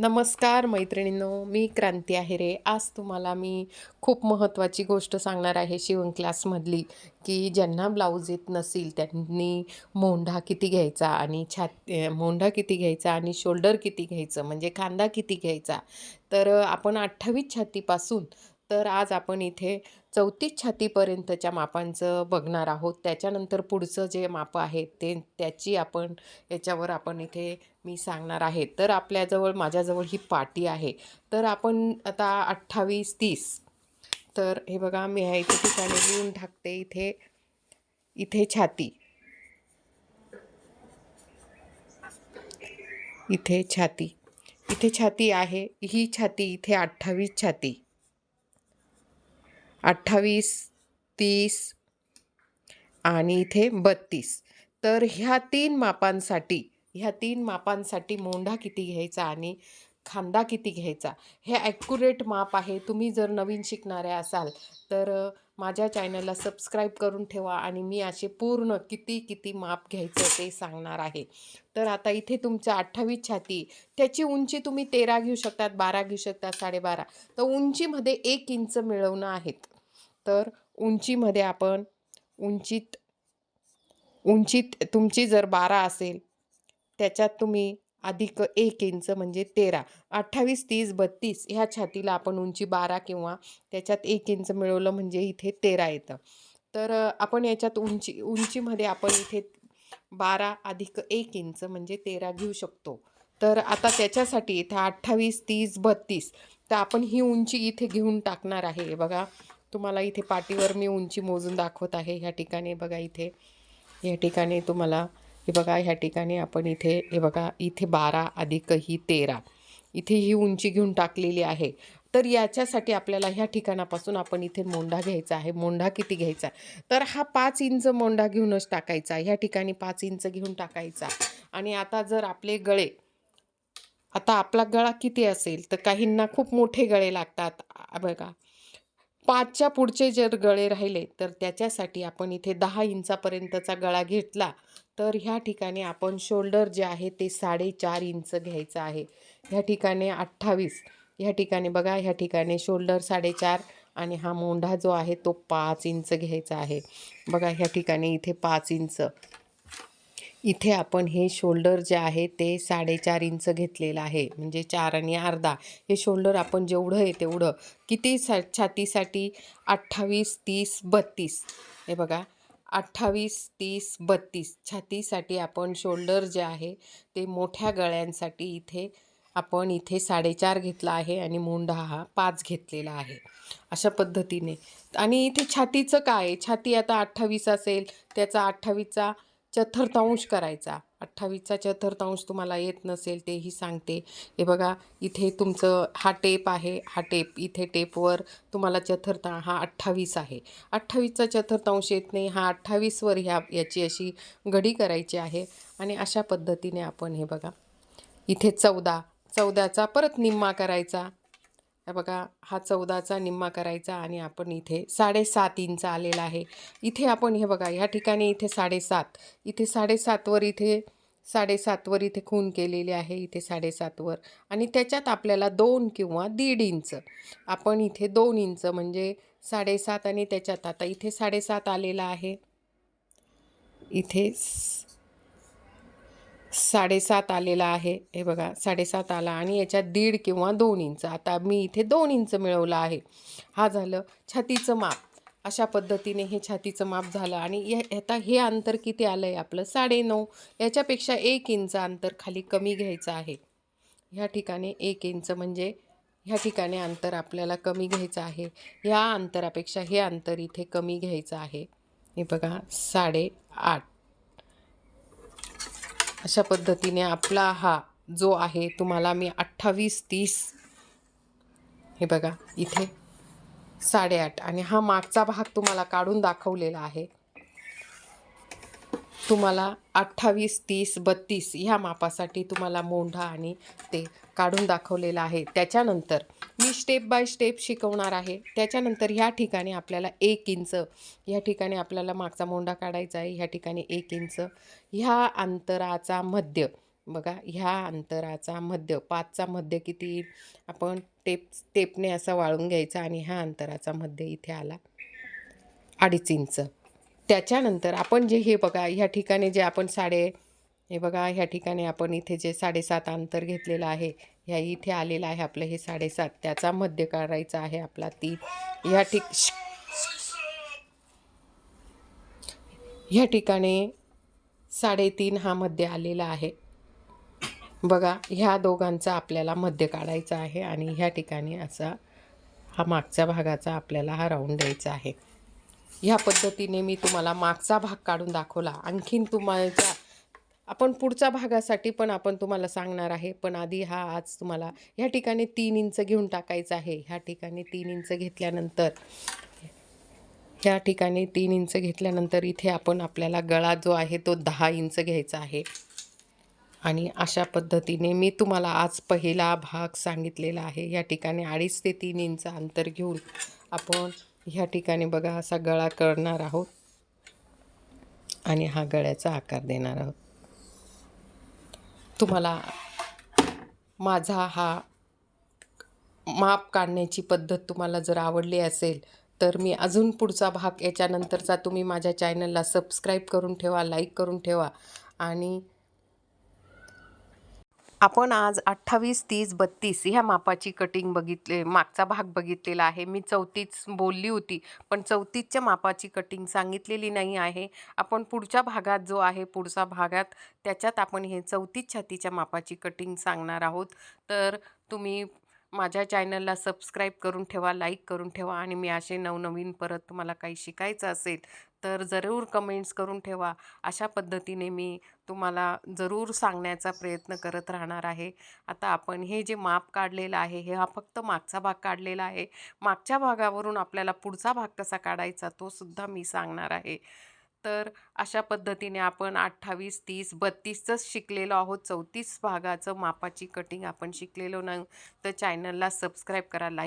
नमस्कार मैत्रिणींनो मी क्रांती आहे रे आज तुम्हाला मी खूप महत्त्वाची गोष्ट सांगणार आहे शिवण क्लासमधली की ज्यांना ब्लाऊज येत नसेल त्यांनी मोंढा किती घ्यायचा आणि छात मोंढा किती घ्यायचा आणि शोल्डर किती घ्यायचं म्हणजे खांदा किती घ्यायचा. तर आपण अठ्ठावीस छातीपासून तर आज आपण इथे चौतीस छातीपर्यंतच्या मापांचं बघणार आहोत. त्याच्यानंतर पुढचं जे मापं आहे ते त्याची आपण याच्यावर आपण इथे मी सांगणार आहे. तर आपल्याजवळ माझ्याजवळ ही पाटी आहे. तर आपण आता अठ्ठावीस तीस. तर हे बघा मी ह्या इथे ठिकाणी लिहून टाकते इथे इथे छाती. इथे छाती. इथे छाती आहे ही छाती इथे अठ्ठावीस छाती. अठ्ठावीस तीस आणि इथे बत्तीस. तर ह्या तीन मापांसाठी ह्या तीन मापांसाठी मोंढा किती घ्यायचा आणि खांदा किती घ्यायचा? हे ॲक्युरेट माप आहे. तुम्ही जर नवीन शिकणारे असाल तर माझ्या चॅनलला सबस्क्राईब करून ठेवा आणि मी असे पूर्ण किती किती माप घ्यायचं ते सांगणार आहे. तर आता इथे तुमचं अठ्ठावीस छाती त्याची उंची तुम्ही तेरा घेऊ शकतात बारा घेऊ शकतात साडेबारा. तर उंचीमध्ये एक इंच मिळवणं आहेत. तर उंचीमध्ये आपण उंचीत उंचीत तुमची जर बारा असेल त्याच्यात तुम्ही अधिक एक इंच म्हणजे तेरा. अठ्ठावीस तीस बत्तीस ह्या छातीला आपण उंची बारा किंवा त्याच्यात एक इंच मिळवलं म्हणजे इथे तेरा येतं. तर आपण याच्यात उंची उंचीमध्ये आपण इथे बारा अधिक एक इंच म्हणजे तेरा घेऊ शकतो. तर आता त्याच्यासाठी इथे अठ्ठावीस तीस बत्तीस तर आपण ही उंची इथे घेऊन टाकणार आहे. बघा तुम्हाला इथे पाठीवर मी उंची मोजून दाखवत आहे. ह्या ठिकाणी बघा इथे या ठिकाणी तुम्हाला हे बघा ह्या ठिकाणी आपण इथे हे बघा इथे बारा अधिक ही तेरा. इथे ही उंची घेऊन टाकलेली आहे. तर याच्यासाठी आपल्याला ह्या ठिकाणापासून आपण इथे मोंढा घ्यायचा आहे. मोंढा किती घ्यायचा? तर हा पाच इंच मोंढा घेऊनच टाकायचा. ह्या ठिकाणी पाच इंच घेऊन टाकायचा. आणि आता जर आपले गळे आता आपला गळा किती असेल तर काहींना खूप मोठे गळे लागतात. बघा. पाचच्या पुढचे जर गळे राहिले तर त्याच्यासाठी आपण इथे दहा इंचापर्यंतचा गळा घेतला. तर ह्या ठिकाणी आपण शोल्डर जे आहे ते साडेचार इंच घ्यायचं आहे. ह्या ठिकाणी अठ्ठावीस ह्या ठिकाणी बघा ह्या ठिकाणी शोल्डर साडेचार आणि हा मोंढा जो आहे तो पाच इंच घ्यायचा आहे. बघा ह्या ठिकाणी इथे पाच इंच. इथे आपण हे शोल्डर जे आहे ते साडेचार इंच घेतलेलं आहे. म्हणजे चार आणि अर्धा. हे शोल्डर आपण जेवढं आहे तेवढं. किती सा छातीसाठी? अठ्ठावीस तीस बत्तीस. हे बघा. अठ्ठावीस तीस बत्तीस छातीसाठी आपण शोल्डर जे आहे ते मोठ्या गळ्यांसाठी इथे आपण इथे साडेचार घेतला आहे आणि मुंडा हा पाच घेतलेला आहे. अशा पद्धतीने. आणि इथे छातीचं काय छाती आता अठ्ठावीस असेल त्याचा अठ्ठावीसचा चतुर्थांश करायचा. अठ्ठावीसचा चतुर्थांश तुम्हाला येत नसेल तेही सांगते. हे बघा इथे तुमचं हा टेप आहे. हा टेप इथे टेपवर तुम्हाला चतुर्था हा अठ्ठावीस आहे. अठ्ठावीसचा चतुर्थांश येत नाही हा अठ्ठावीसवर ह्या याची अशी घडी करायची आहे. आणि अशा पद्धतीने आपण हे बघा इथे चौदा चौदाचा परत निम्मा करायचा. हे बघा हा चौदाचा निम्मा करायचा आणि आपण इथे साडेसात इंच आलेला आहे. इथे आपण हे बघा ह्या ठिकाणी इथे साडेसात इथे साडेसातवर इथे साडेसातवर इथे खून केलेले आहे इथे साडेसातवर आणि त्याच्यात आपल्याला दोन किंवा दीड इंच. आपण इथे दोन इंच म्हणजे साडेसात आणि त्याच्यात आता इथे साडेसात आलेला आहे. इथे साडेसात आलेला आहे. हे बघा साडेसात आला आणि याच्यात दीड किंवा दोन इंच. आता मी इथे दोन इंच मिळवलं आहे. हा झालं छातीचं माप. अशा पद्धतीने हे छातीचं माप झालं आणि आता हे अंतर किती आलं आहे आपलं? साडेनऊ. याच्यापेक्षा एक इंच अंतर खाली कमी घ्यायचं आहे. ह्या ठिकाणी एक इंच म्हणजे ह्या ठिकाणी अंतर आपल्याला कमी घ्यायचं आहे. ह्या अंतरापेक्षा हे अंतर इथे कमी घ्यायचं आहे. हे बघा साडे आठ अशा पद्धतीने आपला हा जो आहे तुम्हाला मी अठ्ठावीस तीस हे बघा इथे साडेआठ. आणि हा मागचा भाग तुम्हाला काढून दाखवलेला आहे. तुम्हाला अठ्ठावीस तीस बत्तीस ह्या मापासाठी तुम्हाला मोंढा आणि ते काढून दाखवलेलं आहे. त्याच्यानंतर मी स्टेप बाय स्टेप शिकवणार आहे. त्याच्यानंतर ह्या ठिकाणी आपल्याला एक इंच ह्या ठिकाणी आपल्याला मागचा मोंढा काढायचा आहे ह्या ठिकाणी एक इंच. ह्या अंतराचा मध्य बघा ह्या अंतराचा मध्य पाचचा मध्य किती? येईल आपण टेप टेपने असा वाळून घ्यायचा आणि ह्या अंतराचा मध्य इथे आला अडीच इंच. त्याच्यानंतर आपण जे हे बघा ह्या ठिकाणी जे आपण साडे हे बघा ह्या ठिकाणी आपण इथे जे साडेसात अंतर घेतलेलं आहे ह्या इथे आलेलं आहे आपलं हे साडेसात त्याचा मध्य काढायचा आहे आपला ती. ह्या ठिक ह्या ठिकाणी साडेतीन हा मध्य आलेला आहे. बघा ह्या दोघांचा आपल्याला मध्य काढायचा आहे आणि ह्या ठिकाणी असा हा मागच्या भागाचा आपल्याला हा राऊंड द्यायचा आहे. ह्या पद्धतीने मी तुम्हाला मागचा भाग काढून दाखवला. आणखीन तुम्हाला आपण पुढच्या भागासाठी पण आपण तुम्हाला सांगणार आहे पण आधी हा आज तुम्हाला ह्या ठिकाणी तीन इंच घेऊन टाकायचं आहे. ह्या ठिकाणी तीन इंच घेतल्यानंतर ह्या ठिकाणी तीन इंच घेतल्यानंतर इथे आपण आपल्याला गळा जो आहे तो दहा इंच घ्यायचा आहे. आणि अशा पद्धतीने मी तुम्हाला आज पहिला भाग सांगितलेला आहे. या ठिकाणी अडीच ते तीन इंच अंतर घेऊन आपण ह्या ठिकाणी बघा असा गळा करणार आहोत. आणि हा गळ्याचा आकार देणार आहोत. तुम्हाला माझा हा माप काढण्याची पद्धत तुम्हाला जर आवडली असेल तर मी अजून पुढचा भाग याच्यानंतरचा तुम्ही माझ्या चॅनलला सबस्क्राईब करून ठेवा लाईक करून ठेवा. आणि आपण आज अठ्ठावीस तीस बत्तीस ह्या मापाची कटिंग बघितले मागचा भाग बघितलेला आहे. मी चौतीस बोलली होती पण चौतीसच्या मापाची कटिंग सांगितलेली नाही आहे. आपण पुढच्या भागात जो आहे पुढचा भागात त्याच्यात आपण हे चौतीस छातीच्या मापाची कटिंग सांगणार आहोत. तर तुम्ही माझ्या चॅनलला सबस्क्राईब करून ठेवा लाईक करून ठेवा आणि मी असे नवनवीन परत तुम्हाला काही शिकायचं असेल तर जरूर कमेंट्स करून ठेवा. अशा पद्धतीने मी तुम्हाला जरूर सांगण्याचा प्रयत्न करत राहणार आहे. आता आपण हे जे माप काढलेलं आहे हे हा फक्त मागचा भाग काढलेला आहे. मागच्या भागावरून आपल्याला पुढचा भाग कसा काढायचा तो सुद्धा मी सांगणार आहे. तर अशा पद्धतीने आपण अठ्ठावीस तीस बत्तीसचंच शिकलेलो आहोत. चौतीस भागाचं मापाची कटिंग आपण शिकलेलो नाही. तर चॅनलला सबस्क्राईब करा लाईक